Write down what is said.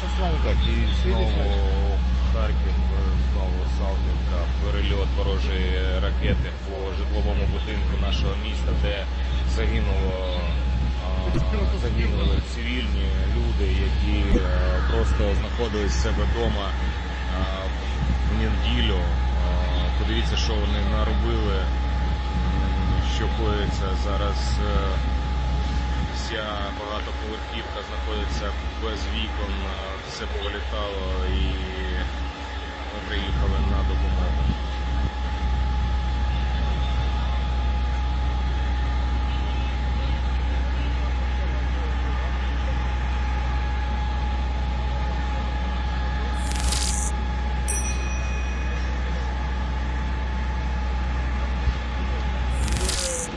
сослали. Так, і знову Харків, е, знову Салтівка, перельот ворожої ракети по житловому будинку нашого міста, де загинуло а, загинули цивільні люди, які е, просто знаходились в себе вдома в неділю. А, Подивіться, що вони наробили, що коїться зараз. е, Вся багатоповерхівка знаходиться без вікон, е, все повилітало і ми приїхали на допомогу.